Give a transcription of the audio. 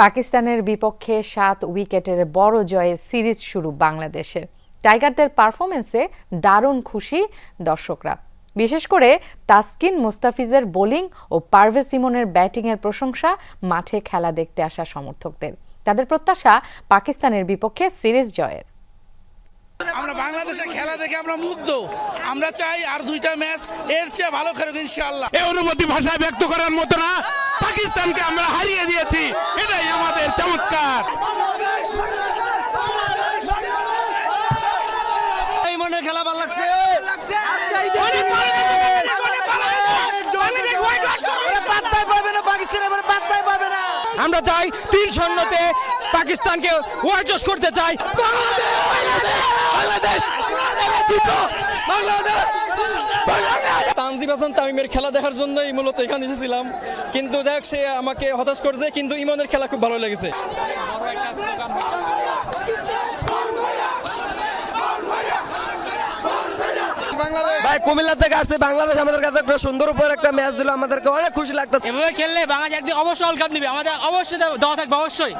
পাকিস্তানের বিপক্ষে সাত উইকেটের বড় জয়ে সিরিজ শুরু বাংলাদেশের টাইগারদের পারফরমেন্সে দারুণ খুশি দর্শকরা। বিশেষ করে তাসকিন মুস্তাফিজের বোলিং ও পারভেজ ইমনের ব্যাটিংয়ের প্রশংসা মাঠে খেলা দেখতে আসা সমর্থকদের। তাদের প্রত্যাশা পাকিস্তানের বিপক্ষে সিরিজ জয়ের। আমরা বাংলাদেশে খেলা দেখে আমরা মুগ্ধ। আমরা চাই আর দুইটা ম্যাচ এর চেয়ে ভালো খেলুক ইনশাআল্লাহ। এই অনুভূতি ভাষায় ব্যক্ত করার মতো না। পাকিস্তানকে আমরা হারিয়ে দিয়েছি। এটাই চমৎকার। এই মনের খেলা ভালো লাগছে? আমরা চাই তিন শূন্যতে পাকিস্তানকে ওয়ার্জস করতে চাই। তানজিব হাসান তামিমের খেলা দেখার জন্যই মূলত এখানে এসেছিলাম। কিন্তু দেখ সে আমাকে হতাশ করেছে কিন্তু ইমনের খেলা খুব ভালো লেগেছে। ভাই কুমিল্লা থেকে আসছে বাংলাদেশ আমাদের কাছে একটা সুন্দর উপর একটা ম্যাচ দিল আমাদেরকে অনেক খুশি লাগতো এভাবে খেললে বাংলাদেশ একদিন অবশ্যই ওয়ার্ল্ড কাপ নিবে। আমাদের অবশ্যই দেওয়া থাকবে অবশ্যই।